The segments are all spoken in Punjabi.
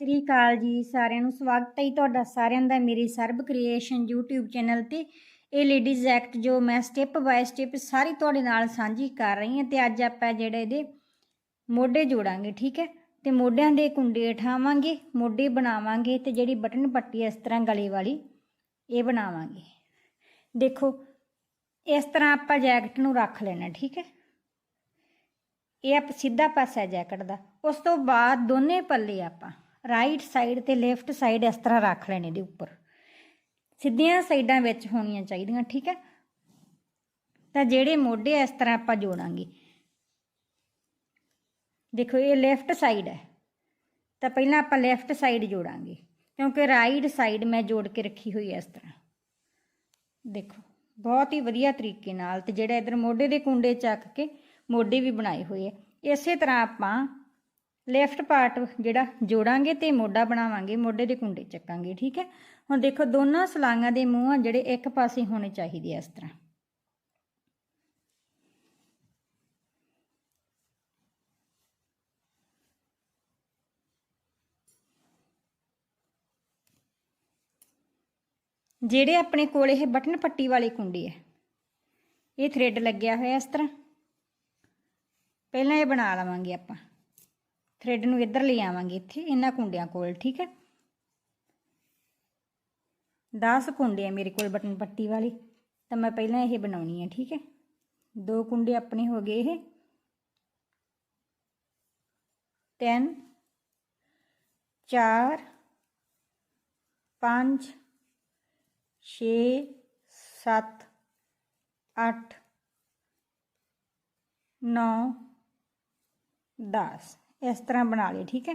ਸ੍ਰੀ ਅਕਾਲ ਜੀ ਸਾਰਿਆਂ ਨੂੰ ਸਵਾਗਤ ਹੈ ਜੀ ਤੁਹਾਡਾ ਸਾਰਿਆਂ ਦਾ ਮੇਰੀ ਸਰਬ ਕ੍ਰੀਏਸ਼ਨ YouTube ਚੈਨਲ ਤੇ। ਇਹ ਲੇਡੀਜ਼ ਐਕਟ ਜੋ ਮੈਂ ਸਟੈਪ ਬਾਏ ਸਟੈਪ ਸਾਰੀ ਤੁਹਾਡੇ ਨਾਲ ਸਾਂਝੀ ਕਰ ਰਹੀ ਹਾਂ ਤੇ ਅੱਜ ਆਪਾਂ ਜਿਹੜੇ ਇਹਦੇ ਮੋਢੇ ਜੋੜਾਂਗੇ, ਠੀਕ ਹੈ? ਤੇ ਮੋਢਿਆਂ ਦੇ ਕੁੰਡੇ ਉਠਾਵਾਂਗੇ, ਮੋਢੇ ਬਣਾਵਾਂਗੇ ਤੇ ਜਿਹੜੀ ਬਟਨ ਪੱਟੀ ਇਸ ਤਰ੍ਹਾਂ ਗਲੇ ਵਾਲੀ, ਇਹ ਬਣਾਵਾਂਗੇ। ਦੇਖੋ, ਇਸ ਤਰ੍ਹਾਂ ਆਪਾਂ ਜੈਕਟ ਨੂੰ ਰੱਖ ਲੈਣਾ, ਠੀਕ ਹੈ? ਇਹ ਆਪ ਸਿੱਧਾ ਪਾਸਾ ਜੈਕਟ ਦਾ। ਉਸ ਤੋਂ ਬਾਅਦ ਦੋਨੇ ਪੱਲੇ ਆਪਾਂ ਰਾਈਟ ਸਾਈਡ ਤੇ ਲੈਫਟ ਸਾਈਡ ਇਸ ਤਰ੍ਹਾਂ ਰੱਖ ਲੈਣੇ ਇਹਦੇ ਉੱਪਰ। ਸਿੱਧੀਆਂ ਸਾਈਡਾਂ ਵਿੱਚ ਹੋਣੀਆਂ ਚਾਹੀਦੀਆਂ, ਠੀਕ ਹੈ? ਤਾਂ ਜਿਹੜੇ ਮੋਢੇ ਇਸ ਤਰ੍ਹਾਂ ਆਪਾਂ ਜੋੜਾਂਗੇ। ਦੇਖੋ, ਇਹ ਲੈਫਟ ਸਾਈਡ ਹੈ। ਤਾਂ ਪਹਿਲਾਂ ਆਪਾਂ ਲੈਫਟ ਸਾਈਡ ਜੋੜਾਂਗੇ, ਕਿਉਂਕਿ ਰਾਈਟ ਸਾਈਡ ਮੈਂ ਜੋੜ ਕੇ ਰੱਖੀ ਹੋਈ ਹੈ ਇਸ ਤਰ੍ਹਾਂ। ਦੇਖੋ, ਬਹੁਤ ਹੀ ਵਧੀਆ ਤਰੀਕੇ ਨਾਲ ਤੇ ਜਿਹੜਾ ਇਧਰ ਮੋਢੇ ਦੇ ਕੁੰਡੇ ਚੱਕ ਕੇ ਮੋਢੇ ਵੀ ਬਣਾਏ ਹੋਏ ਆ, ਇਸੇ ਤਰ੍ਹਾਂ ਆਪਾਂ ਲੈਫਟ ਪਾਰਟ ਜਿਹੜਾ ਜੋੜਾਂਗੇ ਤੇ ਮੋਢਾ ਬਣਾਵਾਂਗੇ, ਮੋਢੇ ਦੇ ਕੁੰਡੇ ਚੱਕਾਂਗੇ, ਠੀਕ ਹੈ? ਹੁਣ ਦੇਖੋ, ਦੋਨਾਂ ਸਲਾਈਆਂ ਦੇ ਮੂੰਹ ਆ ਜਿਹੜੇ ਇੱਕ ਪਾਸੇ ਹੋਣੇ ਚਾਹੀਦੇ ਆ ਇਸ ਤਰ੍ਹਾਂ। ਜਿਹੜੇ ਆਪਣੇ ਕੋਲ ਇਹ ਬਟਨ ਪੱਟੀ ਵਾਲੇ ਕੁੰਡੇ ਹੈ ਇਹ ਥ੍ਰੈਡ ਲੱਗਿਆ ਹੋਇਆ ਇਸ ਤਰ੍ਹਾਂ। ਪਹਿਲਾਂ ਇਹ ਬਣਾ ਲਵਾਂਗੇ ਆਪਾਂ। ਥ੍ਰੈਡ ਨੂੰ ਇੱਧਰ ਲੈ ਆਵਾਂਗੇ ਇੱਥੇ ਇਹਨਾਂ ਕੁੰਡਿਆਂ ਕੋਲ ਠੀਕ ਹੈ 10 ਕੁੰਡੇ ਆ ਮੇਰੇ ਕੋਲ ਬਟਨ ਪੱਟੀ ਵਾਲੀ ਤਾਂ ਮੈਂ ਪਹਿਲਾਂ ਇਹ ਬਣਾਉਣੀ ਹੈ ਠੀਕ ਹੈ ਦੋ ਕੁੰਡੇ ਆਪਣੇ ਹੋ ਗਏ ਇਹ 3 4 5 6 7 8 9 10 ਇਸ ਤਰ੍ਹਾਂ ਬਣਾ ਲਏ ਠੀਕ ਹੈ?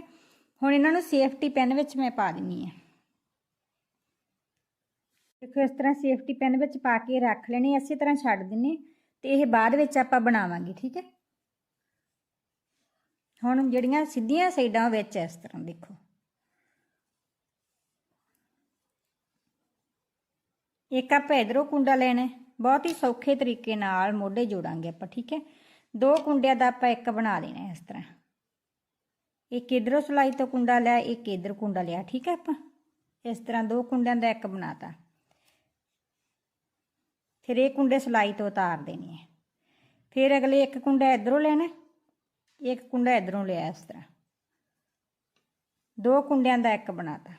ਹੁਣ ਇਹਨਾਂ ਨੂੰ ਸੇਫਟੀ ਪੈਨ ਵਿੱਚ ਮੈਂ ਪਾ ਦਿੰਨੀ ਆ ਦੇਖੋ, ਇਸ ਤਰ੍ਹਾਂ ਸੇਫਟੀ ਪੈਨ ਵਿੱਚ ਪਾ ਕੇ ਰੱਖ ਲੈਣੇ, ਇਸੇ ਤਰ੍ਹਾਂ ਛੱਡ ਦਿੰਨੇ ਤੇ ਇਹ ਬਾਅਦ ਵਿੱਚ ਆਪਾਂ ਬਣਾਵਾਂਗੇ, ਠੀਕ ਹੈ? ਹੁਣ ਜਿਹੜੀਆਂ ਸਿੱਧੀਆਂ ਸਾਈਡਾਂ ਵਿੱਚ ਇਸ ਤਰ੍ਹਾਂ ਦੇਖੋ। ਇੱਕ ਆਪਾਂ ਇਧਰੋਂ ਕੁੰਡਾ ਲੈਣਾ ਬਹੁਤ ਹੀ ਸੌਖੇ ਤਰੀਕੇ ਨਾਲ ਮੋਢੇ ਜੋੜਾਂਗੇ ਆਪਾਂ, ਠੀਕ ਹੈ? ਦੋ ਕੁੰਡਿਆਂ ਦਾ ਆਪਾਂ ਇੱਕ ਬਣਾ ਲੈਣਾ ਇਸ ਤਰ੍ਹਾਂ। ਇੱਕ ਇਧਰੋਂ ਸਲਾਈ ਤੋਂ ਕੁੰਡਾ ਲਿਆ, ਇੱਕ ਇਧਰ ਕੁੰਡਾ ਲਿਆ। ਠੀਕ ਹੈ ਆਪਾਂ? ਇਸ ਤਰ੍ਹਾਂ ਦੋ ਕੁੰਡਿਆਂ ਦਾ ਇੱਕ ਬਣਾਤਾ। ਫਿਰ ਇਹ ਕੁੰਡੇ ਸਲਾਈ ਤੋਂ ਉਤਾਰ ਦੇਣੇ ਹੈ ਫਿਰ ਅਗਲੇ ਇੱਕ ਕੁੰਡਾ ਇਧਰੋਂ ਲੈਣਾ, ਇੱਕ ਕੁੰਡਾ ਇਧਰੋਂ ਲਿਆ ਇਸ ਤਰ੍ਹਾਂ। ਦੋ ਕੁੰਡਿਆਂ ਦਾ ਇੱਕ ਬਣਾਤਾ।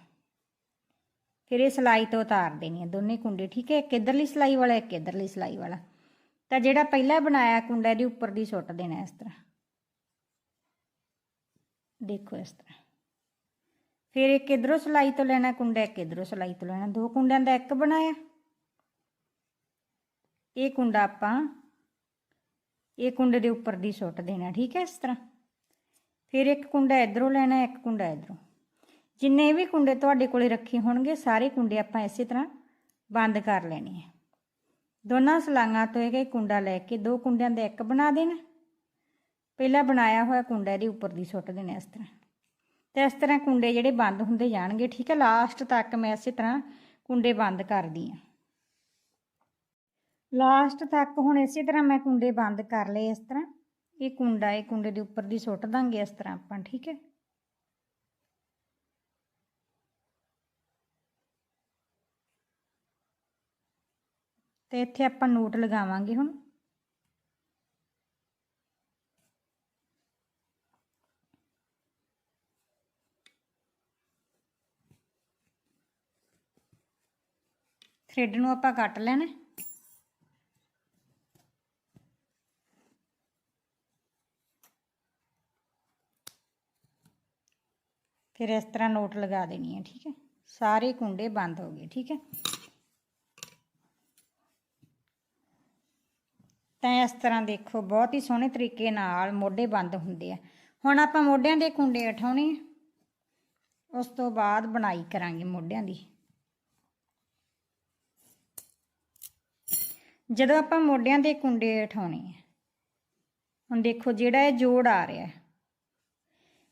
ਫਿਰ ਇਹ ਸਲਾਈ ਤੋਂ ਉਤਾਰ ਦੇਣੀ ਹੈ ਦੋਨੇ ਕੁੰਡੇ। ਠੀਕ ਹੈ, ਇੱਕ ਇਧਰਲੀ ਸਲਾਈ ਵਾਲਾ, ਇੱਕ ਇਧਰਲੀ ਸਲਾਈ ਵਾਲਾ। ਤਾਂ ਜਿਹੜਾ ਪਹਿਲਾਂ ਬਣਾਇਆ ਕੁੰਡਾ, ਇਹਦੇ ਉੱਪਰ ਦੀ ਸੁੱਟ ਦੇਣਾ ਇਸ ਤਰ੍ਹਾਂ। ਦੇਖੋ ਇਸ ਤਰ੍ਹਾਂ। ਫਿਰ ਇੱਕ ਇਧਰੋਂ ਸਲਾਈ ਤੋਂ ਲੈਣਾ ਕੁੰਡਾ ਇੱਕ ਇਧਰੋਂ ਸਲਾਈ ਤੋਂ ਲੈਣਾ? ਦੋ ਕੁੰਡਿਆਂ ਦਾ ਇੱਕ ਬਣਾਇਆ। ਇਹ ਕੁੰਡਾ ਆਪਾਂ, ਇਹ ਕੁੰਡੇ ਦੇ ਉੱਪਰ ਦੀ ਸੁੱਟ ਦੇਣਾ, ਠੀਕ ਹੈ ਇਸ ਤਰ੍ਹਾਂ। ਫਿਰ ਇੱਕ ਕੁੰਡਾ ਇਧਰੋਂ ਲੈਣਾ, ਇੱਕ ਕੁੰਡਾ ਇਧਰੋਂ। ਜਿੰਨੇ ਵੀ ਕੁੰਡੇ ਤੁਹਾਡੇ ਕੋਲੇ ਰੱਖੇ ਹੋਣਗੇ, ਸਾਰੇ ਕੁੰਡੇ ਆਪਾਂ ਇਸੇ ਤਰ੍ਹਾਂ ਬੰਦ ਕਰ ਲੈਣੇ ਆ। ਦੋਨਾਂ ਸਲਾਈਆਂ ਤੋਂ ਇਹ ਕੁੰਡਾ ਲੈ ਕੇ ਦੋ ਕੁੰਡਿਆਂ ਦਾ ਇੱਕ ਬਣਾ ਦੇਣਾ। ਪਹਿਲਾਂ ਬਣਾਇਆ ਹੋਇਆ ਕੁੰਡਾ ਇਹਦੇ ਉੱਪਰ ਦੀ ਸੁੱਟ ਦੇਣਾ ਇਸ ਤਰ੍ਹਾਂ। ਤੇ ਇਸ ਤਰ੍ਹਾਂ ਕੁੰਡੇ ਜਿਹੜੇ ਬੰਦ ਹੁੰਦੇ ਜਾਣਗੇ, ਠੀਕ ਹੈ ਲਾਸਟ ਤੱਕ ਮੈਂ ਇਸੇ ਤਰ੍ਹਾਂ ਕੁੰਡੇ ਬੰਦ ਕਰਦੀ ਆ। ਲਾਸਟ ਤੱਕ ਹੁਣ ਇਸੇ ਤਰ੍ਹਾਂ ਮੈਂ ਕੁੰਡੇ ਬੰਦ ਕਰ ਲਏ ਇਸ ਤਰ੍ਹਾਂ। ਇਹ ਕੁੰਡਾ, ਇਹ ਕੁੰਡੇ ਦੇ ਉੱਪਰ ਦੀ ਸੁੱਟ ਦਾਂਗੇ ਇਸ ਤਰ੍ਹਾਂ ਆਪਾਂ, ਠੀਕ ਹੈ ਤੇ ਇੱਥੇ ਆਪਾਂ ਨੋਟ ਲਗਾਵਾਂਗੇ ਹੁਣ। ਥ੍ਰੈਡ ਨੂੰ ਆਪਾਂ ਕੱਟ ਲੈਣਾ ਫਿਰ ਇਸ ਤਰ੍ਹਾਂ ਨੋਟ ਲਗਾ ਦੇਣੀ ਹੈ, ਠੀਕ ਹੈ। ਸਾਰੇ ਕੁੰਡੇ ਬੰਦ ਹੋ ਗਏ, ਠੀਕ ਹੈ। ਤਾਂ ਇਸ ਤਰ੍ਹਾਂ ਦੇਖੋ, ਬਹੁਤ ਹੀ ਸੋਹਣੇ ਤਰੀਕੇ ਨਾਲ ਮੋਢੇ ਬੰਦ ਹੁੰਦੇ ਆ। ਹੁਣ ਆਪਾਂ ਮੋਢਿਆਂ ਦੇ ਕੁੰਡੇ ਉਠਾਉਣੇ ਉਸ ਤੋਂ ਬਾਅਦ ਬਣਾਈ ਕਰਾਂਗੇ ਮੋਢਿਆਂ ਦੀ। ਜਦੋਂ ਆਪਾਂ ਮੋਢਿਆਂ ਦੇ ਕੁੰਡੇ ਉਠਾਉਣੇ ਆ, ਹੁਣ ਦੇਖੋ ਜਿਹੜਾ ਇਹ ਜੋੜ ਆ ਰਿਹਾ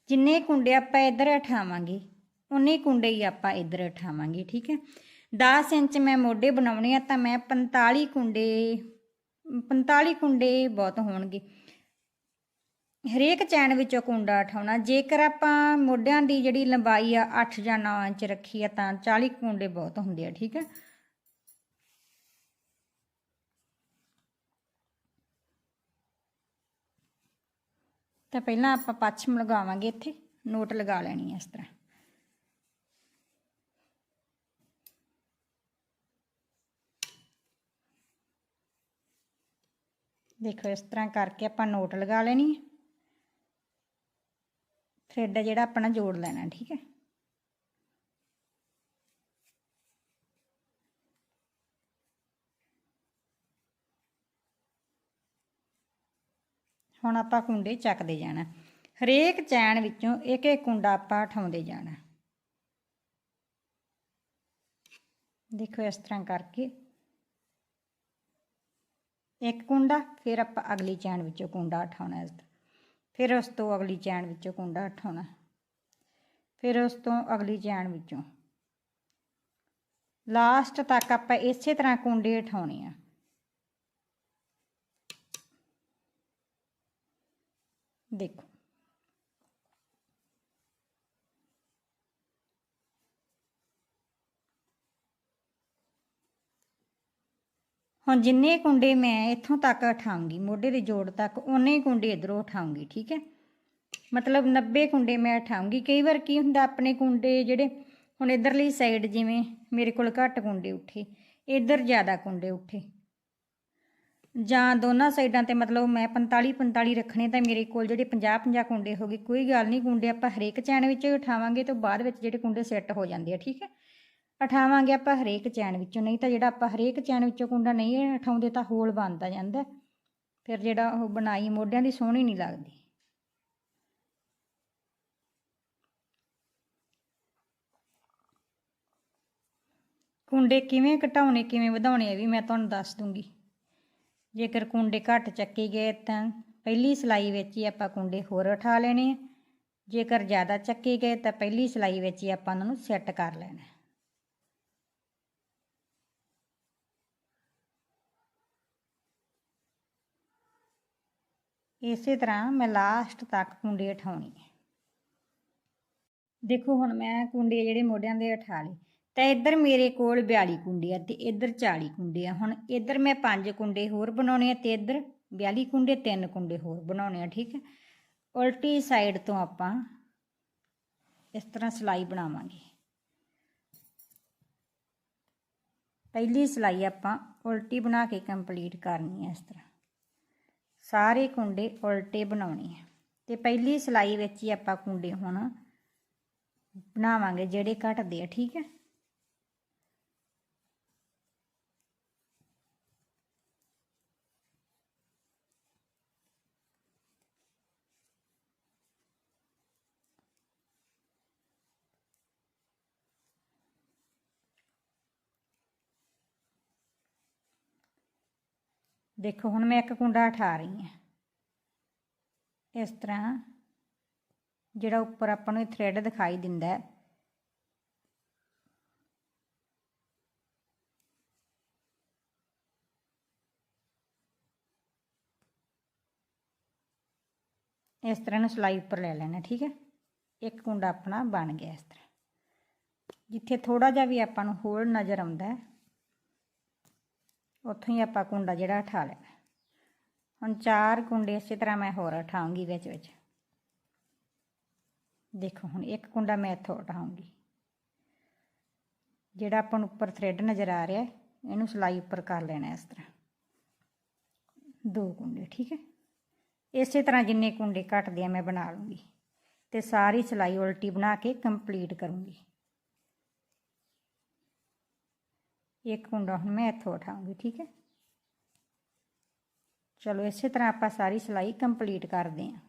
ਜਿੰਨੇ ਕੁੰਡੇ ਆਪਾਂ ਇੱਧਰ ਉਠਾਵਾਂਗੇ, ਉਨੇ ਕੁੰਡੇ ਹੀ ਆਪਾਂ ਇੱਧਰ ਉਠਾਵਾਂਗੇ, ਠੀਕ ਹੈ? 10 ਇੰਚ ਮੈਂ ਮੋਢੇ ਬਣਾਉਣੇ ਆ ਤਾਂ ਮੈਂ 45 ਕੁੰਡੇ 45 ਕੁੰਡੇ ਬਹੁਤ ਹੋਣਗੇ। ਹਰੇਕ ਚੈਨ ਵਿੱਚੋਂ ਕੁੰਡਾ ਉਠਾਉਣਾ, ਜੇਕਰ ਆਪਾਂ ਮੋਢਿਆਂ ਦੀ ਜਿਹੜੀ ਲੰਬਾਈ ਆ 8 ਜਾਂ 9 ਇੰਚ ਰੱਖੀ ਆ ਤਾਂ 40 ਕੁੰਡੇ ਬਹੁਤ ਹੁੰਦੇ ਆ, ਠੀਕ ਹੈ? ਤਾਂ ਪਹਿਲਾਂ ਆਪਾਂ ਪੱਛਮ ਲਗਾਵਾਂਗੇ ਇੱਥੇ, ਨੋਟ ਲਗਾ ਲੈਣੀ ਹੈ ਇਸ ਤਰ੍ਹਾਂ। ਦੇਖੋ ਇਸ ਤਰ੍ਹਾਂ ਕਰਕੇ ਆਪਾਂ ਨੋਟ ਲਗਾ ਲੈਣੀ ਹੈ ਥ੍ਰੈਡ ਜਿਹੜਾ ਆਪਣਾ ਜੋੜ ਲੈਣਾ, ਠੀਕ ਹੈ। ਹੁਣ ਆਪਾਂ ਕੁੰਡੇ ਚੱਕਦੇ ਜਾਣਾ। ਹਰੇਕ ਚੈਨ ਵਿੱਚੋਂ ਇੱਕ ਇੱਕ ਕੁੰਡਾ ਆਪਾਂ ਉਠਾਉਂਦੇ ਜਾਣਾ। ਦੇਖੋ ਇਸ ਤਰ੍ਹਾਂ ਕਰਕੇ। ਇੱਕ ਕੁੰਡਾ, ਫਿਰ ਆਪਾਂ ਅਗਲੀ ਚੈਨ ਵਿੱਚੋਂ ਕੁੰਡਾ ਉਠਾਉਣਾ ਇਸ ਫਿਰ ਉਸ ਤੋਂ ਅਗਲੀ ਚੈਨ ਵਿੱਚੋਂ ਕੁੰਡਾ ਉਠਾਉਣਾ। ਫਿਰ ਉਸ ਤੋਂ ਅਗਲੀ ਚੈਨ ਵਿੱਚੋਂ। ਲਾਸਟ ਤੱਕ ਆਪਾਂ ਇਸੇ ਤਰ੍ਹਾਂ ਕੁੰਡੇ ਉਠਾਉਣੇ ਆ। ਦੇਖੋ। ਹੁਣ ਜਿੰਨੇ ਕੁੰਡੇ ਮੈਂ ਇੱਥੋਂ ਤੱਕ ਉਠਾਉਂਗੀ, ਮੋਢੇ ਦੇ ਜੋੜ ਤੱਕ ਉਨੇ ਕੁੰਡੇ ਇਧਰੋਂ ਉਠਾਉਂਗੀ, ਠੀਕ ਹੈ? ਮਤਲਬ 90 ਕੁੰਡੇ ਮੈਂ ਉਠਾਉਂਗੀ। ਕਈ ਵਾਰ ਕੀ ਹੁੰਦਾ, ਆਪਣੇ ਕੁੰਡੇ ਜਿਹੜੇ ਹੁਣ ਇਧਰਲੀ ਸਾਈਡ ਜਿਵੇਂ ਮੇਰੇ ਕੋਲ ਘੱਟ ਕੁੰਡੇ ਉੱਠੇ, ਇਧਰ ਜ਼ਿਆਦਾ ਕੁੰਡੇ ਉੱਠੇ। ਜਾਂ ਦੋਨਾਂ ਸਾਈਡਾਂ ਤੇ ਮਤਲਬ ਮੈਂ 45 45 ਰੱਖਣੇ ਤਾਂ ਮੇਰੇ ਕੋਲ ਜਿਹੜੇ 50 50 ਕੁੰਡੇ ਹੋ ਗਏ, ਕੋਈ ਗੱਲ ਨਹੀਂ ਕੁੰਡੇ ਆਪਾਂ ਹਰੇਕ ਚੈਨ ਵਿੱਚੋਂ ਹੀ ਉਠਾਵਾਂਗੇ ਤੋਂ ਬਾਅਦ ਵਿੱਚ ਜਿਹੜੇ ਕੁੰਡੇ ਸੈੱਟ ਹੋ ਜਾਂਦੇ ਆ, ਠੀਕ ਹੈ? ਉਠਾਵਾਂਗੇ ਆਪਾਂ ਹਰੇਕ ਚੈਨ ਵਿੱਚੋਂ, ਨਹੀਂ ਤਾਂ ਜਿਹੜਾ ਆਪਾਂ ਹਰੇਕ ਚੈਨ ਵਿੱਚੋਂ ਕੁੰਡਾ ਨਹੀਂ ਉਠਾਉਂਦੇ ਤਾਂ ਹੋਲ ਬਣਦਾ ਜਾਂਦਾ ਫਿਰ ਜਿਹੜਾ ਉਹ ਬਣਾਈ ਮੋਢਿਆਂ ਦੀ ਸੋਹਣੀ ਨਹੀਂ ਲੱਗਦੀ। ਕੁੰਡੇ ਕਿਵੇਂ ਘਟਾਉਣੇ ਕਿਵੇਂ ਵਧਾਉਣੇ ਇਹ ਵੀ ਮੈਂ ਤੁਹਾਨੂੰ ਦੱਸ ਦੂੰਗੀ। ਜੇਕਰ ਕੁੰਡੇ ਘੱਟ ਚੱਕੇ ਗਏ ਤਾਂ ਪਹਿਲੀ ਸਲਾਈ ਵਿੱਚ ਹੀ ਆਪਾਂ ਕੁੰਡੇ ਹੋਰ ਉਠਾ ਲੈਣੇ ਜੇਕਰ ਜ਼ਿਆਦਾ ਚੱਕੇ ਗਏ ਤਾਂ ਪਹਿਲੀ ਸਲਾਈ ਵਿੱਚ ਹੀ ਆਪਾਂ ਉਹਨਾਂ ਨੂੰ ਸੈੱਟ ਕਰ ਲੈਣਾ ਇਸੇ ਤਰ੍ਹਾਂ ਮੈਂ ਲਾਸਟ ਤੱਕ ਕੁੰਡੇ ਉਠਾਉਣੀ ਹੈ ਦੇਖੋ ਹੁਣ ਮੈਂ ਕੁੰਡੇ ਜਿਹੜੇ ਮੋਢਿਆਂ ਦੇ ਉਠਾ ਲਏ। ਤਾਂ ਇੱਧਰ ਮੇਰੇ ਕੋਲ 42 ਕੁੰਡੇ ਆ ਤੇ ਇੱਧਰ 40 ਕੁੰਡੇ ਆ। ਹੁਣ ਇੱਧਰ ਮੈਂ 5 ਕੁੰਡੇ ਹੋਰ ਬਣਾਉਣੇ ਆ ਤੇ ਇੱਧਰ 42 ਕੁੰਡੇ 3 ਕੁੰਡੇ ਹੋਰ ਬਣਾਉਣੇ ਆ, ਠੀਕ ਹੈ ਉਲਟੀ ਸਾਈਡ ਤੋਂ ਆਪਾਂ ਇਸ ਤਰ੍ਹਾਂ ਸਲਾਈ ਬਣਾਵਾਂਗੇ। ਪਹਿਲੀ ਸਲਾਈ ਆਪਾਂ ਉਲਟੀ ਬਣਾ ਕੇ ਕੰਪਲੀਟ ਕਰਨੀ ਹੈ ਇਸ ਤਰ੍ਹਾਂ। ਸਾਰੇ ਕੁੰਡੇ ਉਲਟੇ ਬਣਾਉਣੇ ਆ। ਤੇ ਪਹਿਲੀ ਸਲਾਈ ਵਿੱਚ ਹੀ ਆਪਾਂ ਕੁੰਡੇ ਹੁਣ ਬਣਾਵਾਂਗੇ ਜਿਹੜੇ ਘਟਦੇ ਆ, ਠੀਕ ਹੈ ਦੇਖੋ, ਹੁਣ ਮੈਂ ਇੱਕ ਕੁੰਡਾ ਉਠਾ ਰਹੀ ਹਾਂ। ਇਸ ਤਰ੍ਹਾਂ ਜਿਹੜਾ ਉੱਪਰ ਆਪਾਂ ਨੂੰ ਥ੍ਰੈਡ ਦਿਖਾਈ ਦਿੰਦਾ ਹੈ। ਇਸ ਤਰ੍ਹਾਂ ਨੂੰ ਸਲਾਈ ਉੱਪਰ ਲੈ ਲੈਣਾ, ਠੀਕ ਹੈ? ਇੱਕ ਕੁੰਡਾ ਆਪਣਾ ਬਣ ਗਿਆ ਇਸ ਤਰ੍ਹਾਂ। ਜਿੱਥੇ ਥੋੜਾ ਜਿਹਾ ਵੀ ਆਪਾਂ ਨੂੰ ਹੋਲ ਨਜ਼ਰ ਆਉਂਦਾ ਹੈ ਉੱਥੋਂ ਹੀ ਆਪਾਂ ਕੁੰਡਾ ਜਿਹੜਾ ਉਠਾ ਲੈਣਾ ਹੁਣ ਚਾਰ ਕੁੰਡੇ ਇਸੇ ਤਰ੍ਹਾਂ ਮੈਂ ਹੋਰ ਉਠਾਉਂਗੀ ਵਿੱਚ ਵਿੱਚ। ਦੇਖੋ, ਹੁਣ ਇੱਕ ਕੁੰਡਾ ਮੈਂ ਇੱਥੋਂ ਉਠਾਉਂਗੀ। ਜਿਹੜਾ ਆਪਾਂ ਨੂੰ ਉੱਪਰ ਥ੍ਰੈਡ ਨਜ਼ਰ ਆ ਰਿਹਾ, ਇਹਨੂੰ ਸਲਾਈ ਉੱਪਰ ਕਰ ਲੈਣਾ ਇਸ ਤਰ੍ਹਾਂ। ਦੋ ਕੁੰਡੇ, ਠੀਕ ਹੈ? ਇਸੇ ਤਰ੍ਹਾਂ ਜਿੰਨੇ ਕੁੰਡੇ ਘਟਦੇ ਆ ਮੈਂ ਬਣਾ ਲੂੰਗੀ। ਤੇ ਸਾਰੀ ਸਲਾਈ ਉਲਟੀ ਬਣਾ ਕੇ ਕੰਪਲੀਟ ਕਰੂੰਗੀ। ਇੱਕ ਕੁੰਡਾ ਹੁਣ ਮੈਂ ਇੱਥੋਂ ਉਠਾਉਂਗੀ ਠੀਕ ਹੈ ਚਲੋ ਇਸੇ ਤਰ੍ਹਾਂ ਆਪਾਂ ਸਾਰੀ ਸਿਲਾਈ ਕੰਪਲੀਟ ਕਰਦੇ ਹਾਂ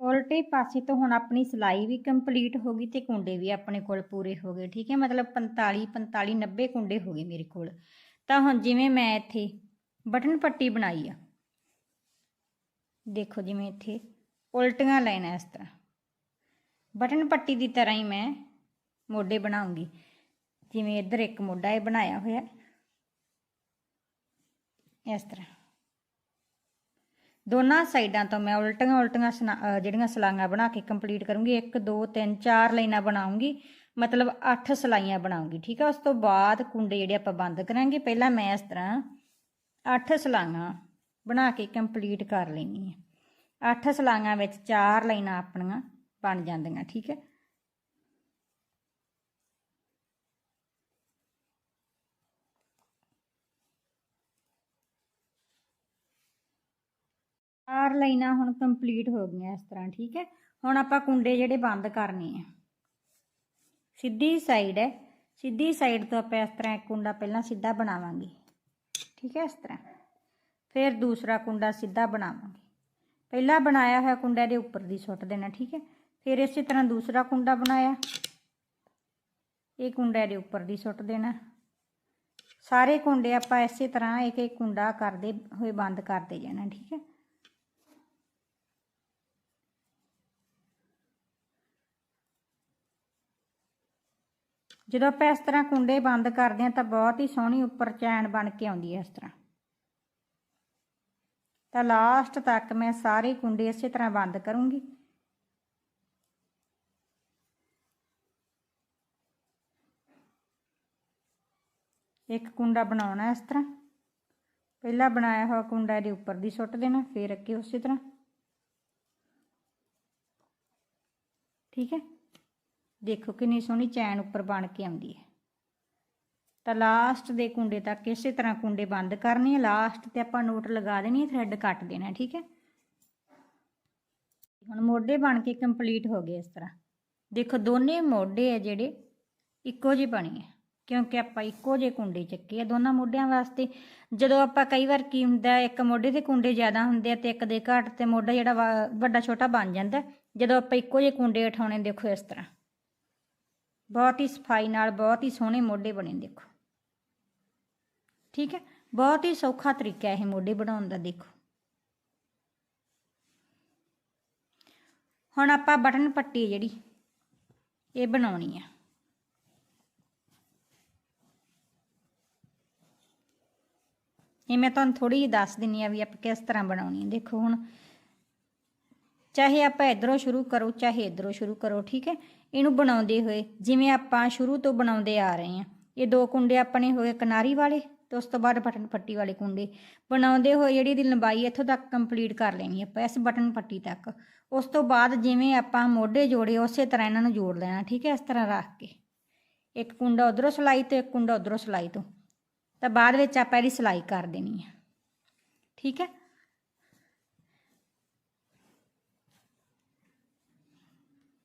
ਉਲਟੇ ਪਾਸੇ ਤੋਂ ਹੁਣ ਆਪਣੀ ਸਿਲਾਈ ਵੀ ਕੰਪਲੀਟ ਹੋ ਗਈ ਤੇ ਕੁੰਡੇ ਵੀ ਆਪਣੇ ਕੋਲ ਪੂਰੇ ਹੋ ਗਏ ਠੀਕ ਹੈ ਮਤਲਬ 45 45 90 ਕੁੰਡੇ ਹੋ ਗਏ ਮੇਰੇ ਕੋਲ ਤਾਂ ਹੁਣ ਜਿਵੇਂ ਮੈਂ ਇੱਥੇ ਬਟਨ ਪੱਟੀ ਬਣਾਈ ਆ ਦੇਖੋ ਜਿਵੇਂ ਇੱਥੇ ਉਲਟੀਆਂ ਲਾਈਨਾਂ ਇਸ ਤਰ੍ਹਾਂ ਬਟਨ ਪੱਟੀ ਦੀ ਤਰ੍ਹਾਂ ਹੀ ਮੈਂ ਮੋਢੇ ਬਣਾਉਂਗੀ ਜਿਵੇਂ ਇੱਧਰ ਇੱਕ ਮੋਢਾ ਇਹ ਬਣਾਇਆ ਹੋਇਆ ਇਸ ਤਰ੍ਹਾਂ। ਦੋਨਾਂ ਸਾਈਡਾਂ ਤੋਂ ਮੈਂ ਉਲਟੀਆਂ ਉਲਟੀਆਂ ਸਨਾ- ਜਿਹੜੀਆਂ ਸਲਾਈਆਂ ਬਣਾ ਕੇ ਕੰਪਲੀਟ ਕਰੂੰਗੀ। 1 2 3 4 ਲਾਈਨਾਂ ਬਣਾਉਂਗੀ। ਮਤਲਬ 8 ਸਲਾਈਆਂ ਬਣਾਉਂਗੀ, ਠੀਕ ਹੈ ਉਸ ਤੋਂ ਬਾਅਦ ਕੁੰਡੇ ਜਿਹੜੇ ਆਪਾਂ ਬੰਦ ਕਰਾਂਗੇ। ਪਹਿਲਾਂ ਮੈਂ ਇਸ ਤਰ੍ਹਾਂ 8 ਸਲਾਈਆਂ ਬਣਾ ਕੇ ਕੰਪਲੀਟ ਕਰ ਲੈਣੀ ਹੈ। 8 ਸਲਾਈਆਂ ਵਿੱਚ 4 ਲਾਈਨਾਂ ਆਪਣੀਆਂ ਬਣ ਜਾਂਦੀਆਂ, ਠੀਕ ਹੈ? ਚਾਰ ਲਾਈਨਾਂ ਹੁਣ ਕੰਪਲੀਟ ਹੋ ਗਈਆਂ ਇਸ ਤਰ੍ਹਾਂ, ਠੀਕ ਹੈ? ਹੁਣ ਆਪਾਂ ਕੁੰਡੇ ਜਿਹੜੇ ਬੰਦ ਕਰਨੇ ਆ। ਸਿੱਧੀ ਸਾਈਡ ਹੈ। ਸਿੱਧੀ ਸਾਈਡ ਤੋਂ ਆਪਾਂ ਇਸ ਤਰ੍ਹਾਂ ਇੱਕ ਕੁੰਡਾ ਪਹਿਲਾਂ ਸਿੱਧਾ ਬਣਾਵਾਂਗੇ। ਠੀਕ ਹੈ ਇਸ ਤਰ੍ਹਾਂ। ਫਿਰ ਦੂਸਰਾ ਕੁੰਡਾ ਸਿੱਧਾ ਬਣਾਵਾਂਗੇ। ਪਹਿਲਾਂ ਬਣਾਇਆ ਹੋਇਆ ਕੁੰਡਾ ਦੇ ਉੱਪਰ ਦੀ ਸੁੱਟ ਦੇਣਾ, ਠੀਕ ਹੈ? ਫਿਰ ਇਸੇ ਤਰ੍ਹਾਂ ਦੂਸਰਾ ਕੁੰਡਾ ਬਣਾਇਆ। ਇਹ ਕੁੰਡਾ ਦੇ ਉੱਪਰ ਦੀ ਸੁੱਟ ਦੇਣਾ। ਸਾਰੇ ਕੁੰਡੇ ਆਪਾਂ ਇਸੇ ਤਰ੍ਹਾਂ ਇੱਕ ਇੱਕ ਕੁੰਡਾ ਕਰਦੇ ਹੋਏ ਬੰਦ ਕਰਦੇ ਜਾਣਾ, ਠੀਕ ਹੈ? ਜਦੋਂ ਆਪਾਂ ਇਸ ਤਰ੍ਹਾਂ ਕੁੰਡੇ ਬੰਦ ਕਰਦੇ ਹਾਂ ਤਾਂ ਬਹੁਤ ਹੀ ਸੋਹਣੀ ਉੱਪਰ ਚੈਨ ਬਣ ਕੇ ਆਉਂਦੀ ਹੈ ਇਸ ਤਰ੍ਹਾਂ। ਤਾਂ ਲਾਸਟ ਤੱਕ ਮੈਂ ਸਾਰੇ ਕੁੰਡੇ ਇਸੇ ਤਰ੍ਹਾਂ ਬੰਦ ਕਰੂੰਗੀ। ਇੱਕ ਕੁੰਡਾ ਬਣਾਉਣਾ ਇਸ ਤਰ੍ਹਾਂ। ਪਹਿਲਾਂ ਬਣਾਇਆ ਹੋਇਆ ਕੁੰਡਾ ਇਹਦੇ ਉੱਪਰ ਦੀ ਸੁੱਟ ਦੇਣਾ, ਫਿਰ ਅੱਗੇ ਉਸੇ ਤਰ੍ਹਾਂ। ਠੀਕ ਹੈ? ਦੇਖੋ ਕਿੰਨੀ ਸੋਹਣੀ ਚੈਨ ਉੱਪਰ ਬਣ ਕੇ ਆਉਂਦੀ ਹੈ। ਤਾਂ ਲਾਸਟ ਦੇ ਕੁੰਡੇ ਤੱਕ ਇਸੇ ਤਰ੍ਹਾਂ ਕੁੰਡੇ ਬੰਦ ਕਰਨੇ ਆ। ਲਾਸਟ ਤੇ ਆਪਾਂ ਨੋਟ ਲਗਾ ਦੇਣੀ ਹੈ ਥ੍ਰੈਡ ਕੱਟ ਦੇਣਾ, ਠੀਕ ਹੈ। ਹੁਣ ਮੋਢੇ ਬਣ ਕੇ ਕੰਪਲੀਟ ਹੋ ਗਏ ਇਸ ਤਰ੍ਹਾਂ। ਦੇਖੋ ਦੋਨੇ ਮੋਢੇ ਆ ਜਿਹੜੇ ਇੱਕੋ ਜਿਹੇ ਬਣੇ ਆ, ਕਿਉਂਕਿ ਆਪਾਂ ਇੱਕੋ ਜਿਹੇ ਕੁੰਡੇ ਚੱਕੇ ਆ ਦੋਨਾਂ ਮੋਢਿਆਂ ਵਾਸਤੇ। ਜਦੋਂ ਆਪਾਂ ਕਈ ਵਾਰ ਕੀ ਹੁੰਦਾ, ਇੱਕ ਮੋਢੇ ਦੇ ਕੁੰਡੇ ਜ਼ਿਆਦਾ ਹੁੰਦੇ ਆ ਤੇ ਇੱਕ ਦੇ ਘੱਟ ਤੇ ਮੋਢਾ ਜਿਹੜਾ ਵਾ- ਵੱਡਾ ਛੋਟਾ ਬਣ ਜਾਂਦਾ, ਜਦੋਂ ਆਪਾਂ ਇੱਕੋ ਜਿਹੇ ਕੁੰਡੇ ਉਠਾਉਣੇ ਦੇਖੋ ਇਸ ਤਰ੍ਹਾਂ। ਬਹੁਤ ਹੀ ਸਫ਼ਾਈ ਨਾਲ, ਬਹੁਤ ਹੀ ਸੋਹਣੇ ਮੋਢੇ ਬਣੇ ਦੇਖੋ। ਠੀਕ ਹੈ? ਬਹੁਤ ਹੀ ਸੌਖਾ ਤਰੀਕਾ ਇਹ ਮੋਢੇ ਬਣਾਉਣ ਦਾ, ਦੇਖੋ। ਹੁਣ ਆਪਾਂ ਬਟਨ ਪੱਟੀ ਜਿਹੜੀ, ਇਹ ਬਣਾਉਣੀ ਆ। ਇਹ ਮੈਂ ਤੁਹਾਨੂੰ ਥੋੜੀ ਜਿਹੀ ਦੱਸ ਦਿੰਨੀ ਆ ਵੀ ਆਪਾਂ ਕਿਸ ਤਰ੍ਹਾਂ ਬਣਾਉਣੀ ਹੈ। ਦੇਖੋ ਹੁਣ ਚਾਹੇ ਆਪਾਂ ਇਧਰੋਂ ਸ਼ੁਰੂ ਕਰੋ, ਚਾਹੇ ਇਧਰੋਂ ਸ਼ੁਰੂ ਕਰੋ, ਠੀਕ ਹੈ? ਇਹਨੂੰ ਬਣਾਉਂਦੇ ਹੋਏ, ਜਿਵੇਂ ਆਪਾਂ ਸ਼ੁਰੂ ਤੋਂ ਬਣਾਉਂਦੇ ਆ ਰਹੇ ਹਾਂ। ਇਹ ਦੋ ਕੁੰਡੇ ਆਪਣੇ ਹੋਏ ਕਿਨਾਰੀ ਵਾਲੇ ਤੇ ਉਸ ਤੋਂ ਬਾਅਦ ਬਟਨ ਪੱਟੀ ਵਾਲੇ ਕੁੰਡੇ। ਬਣਾਉਂਦੇ ਹੋਏ ਜਿਹੜੀ ਇਹਦੀ ਲੰਬਾਈ ਇੱਥੋਂ ਤੱਕ ਕੰਪਲੀਟ ਕਰ ਲੈਣੀ ਆਪਾਂ, ਇਸ ਬਟਨ ਪੱਟੀ ਤੱਕ। ਉਸ ਤੋਂ ਬਾਅਦ ਜਿਵੇਂ ਆਪਾਂ ਮੋਢੇ ਜੋੜੇ, ਉਸੇ ਤਰ੍ਹਾਂ ਇਹਨਾਂ ਨੂੰ ਜੋੜ ਲੈਣਾ, ਠੀਕ ਹੈ? ਇਸ ਤਰ੍ਹਾਂ ਰੱਖ ਕੇ। ਇੱਕ ਕੁੰਡਾ ਉਧਰੋਂ ਸਲਾਈ ਤੇ, ਇੱਕ ਕੁੰਡਾ ਉਧਰੋਂ ਸਲਾਈ ਤੋਂ। ਤਾਂ ਬਾਅਦ ਵਿੱਚ ਆਪਾਂ ਇਹਦੀ ਸਲਾਈ ਕਰ ਦੇਣੀ ਹੈ। ਠੀਕ ਹੈ?